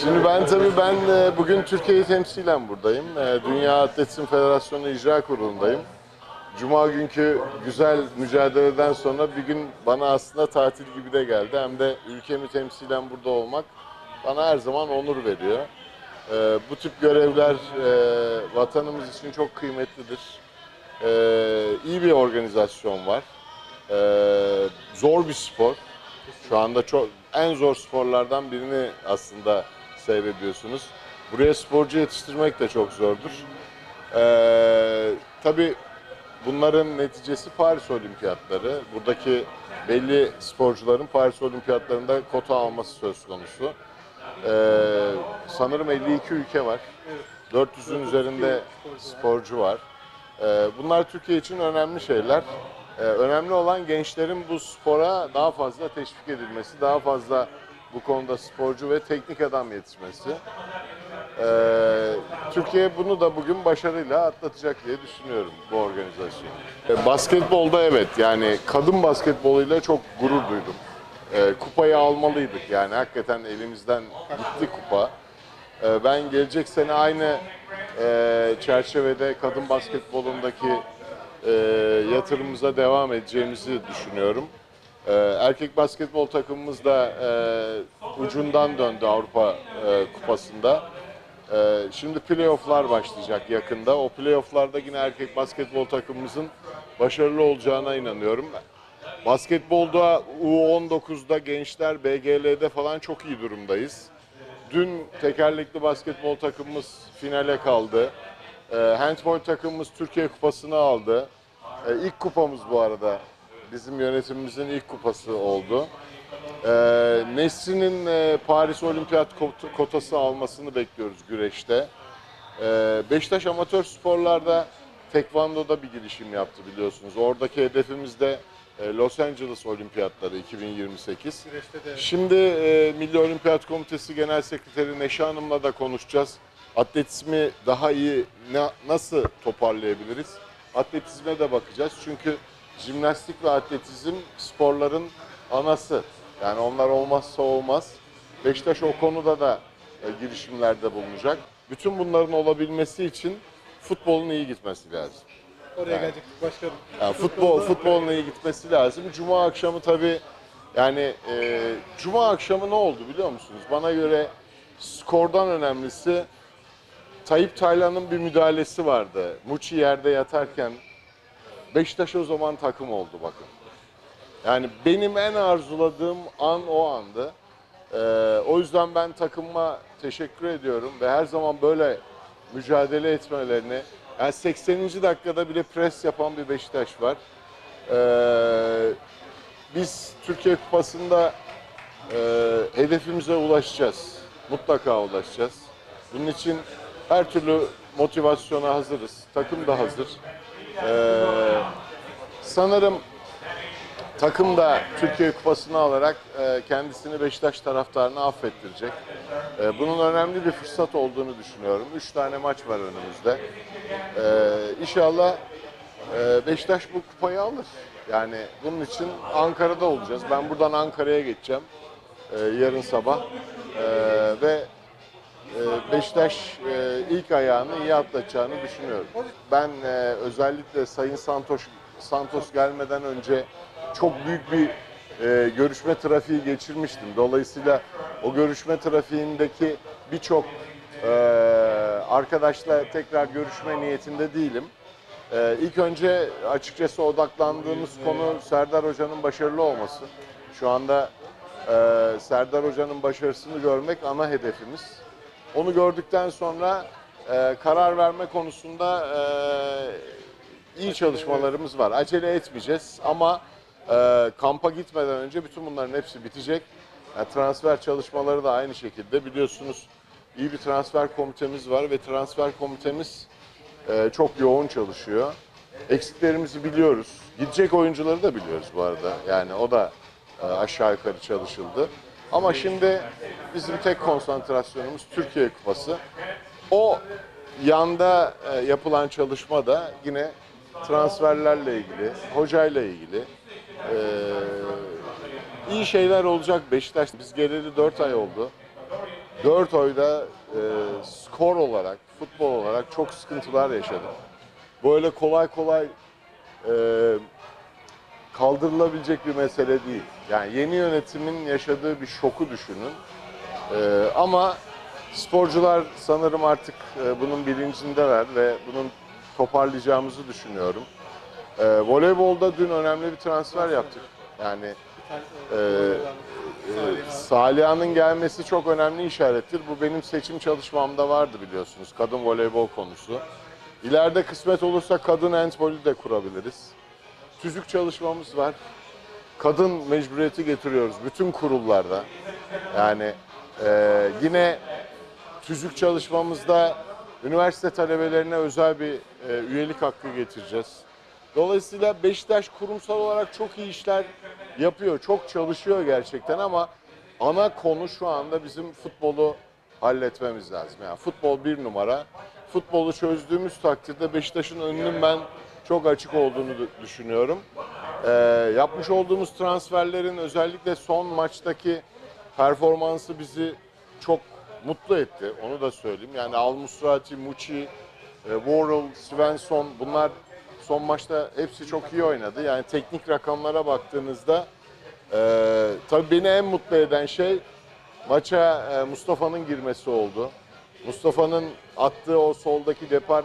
Şimdi ben tabii ben e, bugün Türkiye'yi temsilen buradayım. E, Dünya Atletizm Federasyonu İcra Kurulu'ndayım. Cuma günkü güzel mücadeleden sonra bir gün bana aslında tatil gibi de geldi. Hem de ülkemi temsilen burada olmak bana her zaman onur veriyor. E, Bu tip görevler vatanımız için çok kıymetlidir. E, İyi bir organizasyon var. Zor bir spor. Şu anda çok en zor sporlardan birini aslında seyrediyorsunuz. Buraya sporcu yetiştirmek de çok zordur. Ee, tabii bunların neticesi Paris Olimpiyatları. Buradaki belli sporcuların Paris Olimpiyatlarında kota alması söz konusu. Ee, sanırım 52 ülke var. 400'ün üzerinde sporcu var. Ee, bunlar Türkiye için önemli şeyler. Ee, önemli olan gençlerin bu spora daha fazla teşvik edilmesi, daha fazla bu konuda sporcu ve teknik adam yetişmesi. Ee, Türkiye bunu da bugün başarıyla atlatacak diye düşünüyorum bu organizasyonu. Ee, basketbolda evet yani kadın basketboluyla çok gurur duydum. Ee, kupayı almalıydık yani hakikaten elimizden gitti kupa. Ee, ben gelecek sene aynı e, çerçevede kadın basketbolundaki e, yatırımımıza devam edeceğimizi düşünüyorum. Ee, erkek basketbol takımımız da e, ucundan döndü Avrupa e, Kupası'nda. Ee, şimdi playofflar başlayacak yakında. O playofflarda yine erkek basketbol takımımızın başarılı olacağına inanıyorum. Basketbolda U19'da gençler BGL'de falan çok iyi durumdayız. Dün tekerlekli basketbol takımımız finale kaldı. Ee, handball takımımız Türkiye Kupası'nı aldı. Ee, ilk kupamız bu arada. Bizim yönetimimizin ilk kupası oldu. Ee, Nesrin'in e, Paris Olimpiyat kot- kotası almasını bekliyoruz güreşte. Ee, Beşiktaş amatör sporlarda tekvandoda bir girişim yaptı biliyorsunuz. Oradaki hedefimiz de e, Los Angeles Olimpiyatları 2028. Şimdi e, Milli Olimpiyat Komitesi Genel Sekreteri Neşe Hanım'la da konuşacağız. Atletizmi daha iyi na- nasıl toparlayabiliriz? Atletizme de bakacağız. Çünkü jimnastik ve atletizm sporların anası. Yani onlar olmazsa olmaz. Beşiktaş o konuda da e, girişimlerde bulunacak. Bütün bunların olabilmesi için futbolun iyi gitmesi lazım. Oraya gelecektik başkanım. Yani futbol futbolun iyi gitmesi lazım. Cuma akşamı tabii yani e, Cuma akşamı ne oldu biliyor musunuz? Bana göre skordan önemlisi Tayyip Taylan'ın bir müdahalesi vardı. Muçi yerde yatarken Beşiktaş o zaman takım oldu bakın. Yani benim en arzuladığım an o andı. Ee, o yüzden ben takımıma teşekkür ediyorum ve her zaman böyle mücadele etmelerini. Yani 80. dakikada bile pres yapan bir Beşiktaş var. Ee, biz Türkiye Kupası'nda e, hedefimize ulaşacağız. Mutlaka ulaşacağız. Bunun için her türlü motivasyona hazırız. Takım da hazır. Ee, sanırım takım da Türkiye Kupası'nı alarak e, kendisini Beşiktaş taraftarına affettirecek. E, bunun önemli bir fırsat olduğunu düşünüyorum. Üç tane maç var önümüzde. E, inşallah e, Beşiktaş bu kupayı alır. Yani bunun için Ankara'da olacağız. Ben buradan Ankara'ya geçeceğim e, yarın sabah. E, ve Beşiktaş e, ilk ayağını iyi atlatacağını düşünüyorum. Ben e, özellikle Sayın Santos Santos gelmeden önce çok büyük bir e, görüşme trafiği geçirmiştim. Dolayısıyla o görüşme trafiğindeki birçok arkadaşla tekrar görüşme niyetinde değilim. E, ilk önce açıkçası odaklandığımız konu Serdar Hoca'nın başarılı olması. Şu anda Serdar Hoca'nın başarısını görmek ana hedefimiz. Onu gördükten sonra e, karar verme konusunda e, iyi çalışmalarımız var. Acele etmeyeceğiz ama e, kampa gitmeden önce bütün bunların hepsi bitecek. Yani transfer çalışmaları da aynı şekilde biliyorsunuz iyi bir transfer komitemiz var ve transfer komitemiz e, çok yoğun çalışıyor. Eksiklerimizi biliyoruz. Gidecek oyuncuları da biliyoruz bu arada. Yani o da e, aşağı yukarı çalışıldı. Ama şimdi bizim tek konsantrasyonumuz Türkiye Kupası. O yanda e, yapılan çalışma da yine transferlerle ilgili, hocayla ilgili. E, iyi şeyler olacak Beşiktaş. Biz geleli 4 ay oldu. 4 oyda e, skor olarak, futbol olarak çok sıkıntılar yaşadık. Böyle kolay kolay e, kaldırılabilecek bir mesele değil. Yani yeni yönetimin yaşadığı bir şoku düşünün. E, ama sporcular sanırım artık e, bunun bilincindeler ve bunun toparlayacağımızı düşünüyorum. E, voleybolda dün önemli bir transfer yaptık. Yani Ee, e, Saliha'nın gelmesi çok önemli işarettir. Bu benim seçim çalışmamda vardı biliyorsunuz. Kadın voleybol konusu. İleride kısmet olursa kadın handbolü de kurabiliriz. Tüzük çalışmamız var. Kadın mecburiyeti getiriyoruz bütün kurullarda. Yani e, yine tüzük çalışmamızda üniversite talebelerine özel bir e, üyelik hakkı getireceğiz. Dolayısıyla Beşiktaş kurumsal olarak çok iyi işler yapıyor, çok çalışıyor gerçekten ama ana konu şu anda bizim futbolu halletmemiz lazım. Yani futbol bir numara. Futbolu çözdüğümüz takdirde Beşiktaş'ın önünün ben çok açık olduğunu dü- düşünüyorum. Ee, yapmış olduğumuz transferlerin özellikle son maçtaki performansı bizi çok mutlu etti. Onu da söyleyeyim. Yani Al Musrati, Muçi, e, Worrell, Svensson bunlar son maçta hepsi çok iyi oynadı. Yani teknik rakamlara baktığınızda e, tabii beni en mutlu eden şey maça e, Mustafa'nın girmesi oldu. Mustafa'nın attığı o soldaki depar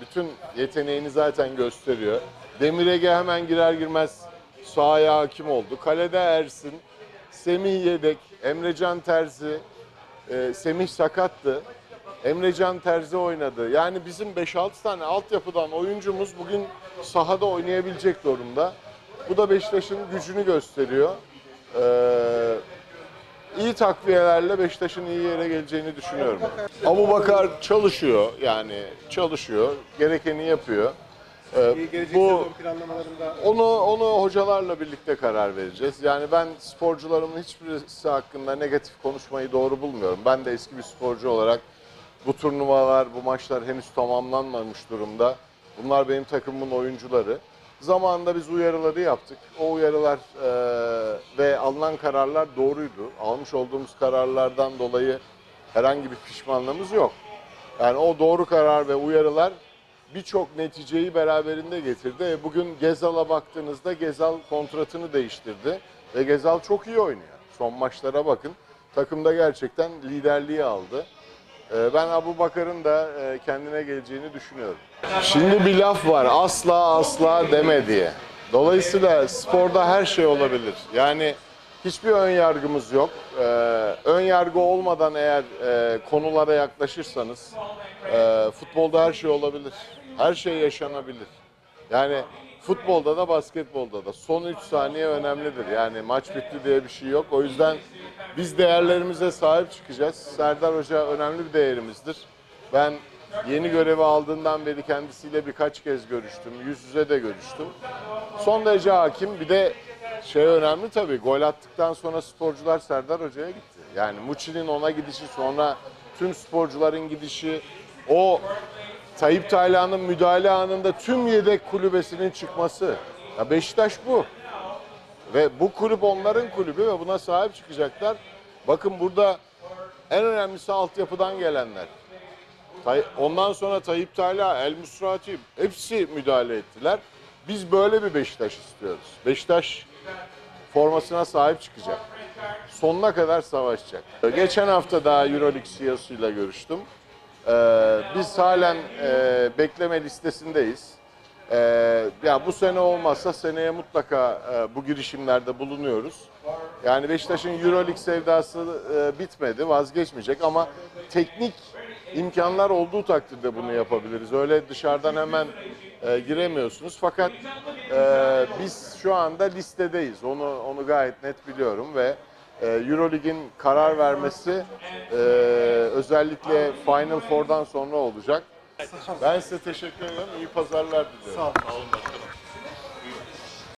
bütün yeteneğini zaten gösteriyor. Demir Ege hemen girer girmez sahaya hakim oldu. Kalede Ersin, Semih Yedek, Emrecan Terzi, e, Semih sakattı. Emrecan Terzi oynadı. Yani bizim 5-6 tane altyapıdan oyuncumuz bugün sahada oynayabilecek durumda. Bu da Beşiktaş'ın gücünü gösteriyor. Ee, iyi takviyelerle Beşiktaş'ın iyi yere geleceğini düşünüyorum. Abu Bakar çalışıyor yani çalışıyor. Gerekeni yapıyor. Ee, bu planlamalarında onu onu hocalarla birlikte karar vereceğiz. Yani ben sporcularımın hiçbirisi hakkında negatif konuşmayı doğru bulmuyorum. Ben de eski bir sporcu olarak bu turnuvalar, bu maçlar henüz tamamlanmamış durumda. Bunlar benim takımımın oyuncuları. Zamanında biz uyarıları yaptık. O uyarılar eee, ve alınan kararlar doğruydu. Almış olduğumuz kararlardan dolayı herhangi bir pişmanlığımız yok. Yani o doğru karar ve uyarılar birçok neticeyi beraberinde getirdi. E bugün Gezal'a baktığınızda Gezal kontratını değiştirdi ve Gezal çok iyi oynuyor. Son maçlara bakın. Takımda gerçekten liderliği aldı. E, Ben Abu Bakar'ın da e, kendine geleceğini düşünüyorum. Şimdi bir laf var asla asla deme diye. Dolayısıyla sporda her şey olabilir. Yani hiçbir ön yargımız yok. Ee, ön yargı olmadan eğer e, konulara yaklaşırsanız e, futbolda her şey olabilir. Her şey yaşanabilir. Yani futbolda da basketbolda da son 3 saniye önemlidir. Yani maç bitti diye bir şey yok. O yüzden biz değerlerimize sahip çıkacağız. Serdar Hoca önemli bir değerimizdir. Ben yeni görevi aldığından beri kendisiyle birkaç kez görüştüm. Yüz yüze de görüştüm. Son derece hakim. Bir de şey önemli tabii. Gol attıktan sonra sporcular Serdar Hoca'ya gitti. Yani Muçi'nin ona gidişi sonra tüm sporcuların gidişi o Tayyip Taylan'ın müdahale anında tüm yedek kulübesinin çıkması. Ya Beşiktaş bu. Ve bu kulüp onların kulübü ve buna sahip çıkacaklar. Bakın burada en önemlisi altyapıdan gelenler. Ondan sonra Tayyip Tayla, El Musrati hepsi müdahale ettiler. Biz böyle bir Beşiktaş istiyoruz. Beşiktaş formasına sahip çıkacak. Sonuna kadar savaşacak. Geçen hafta daha Euroleague CEO'suyla görüştüm. Ee, biz halen e, bekleme listesindeyiz. Ee, ya bu sene olmazsa seneye mutlaka e, bu girişimlerde bulunuyoruz. Yani Beşiktaş'ın Euroleague sevdası e, bitmedi, vazgeçmeyecek ama teknik imkanlar olduğu takdirde bunu yapabiliriz. Öyle dışarıdan hemen e, giremiyorsunuz. Fakat e, biz şu anda listedeyiz. Onu onu gayet net biliyorum ve e, Euroleague'in karar vermesi e, özellikle Final Four'dan sonra olacak. Ben size teşekkür ederim. İyi pazarlar diliyorum. sağ olun.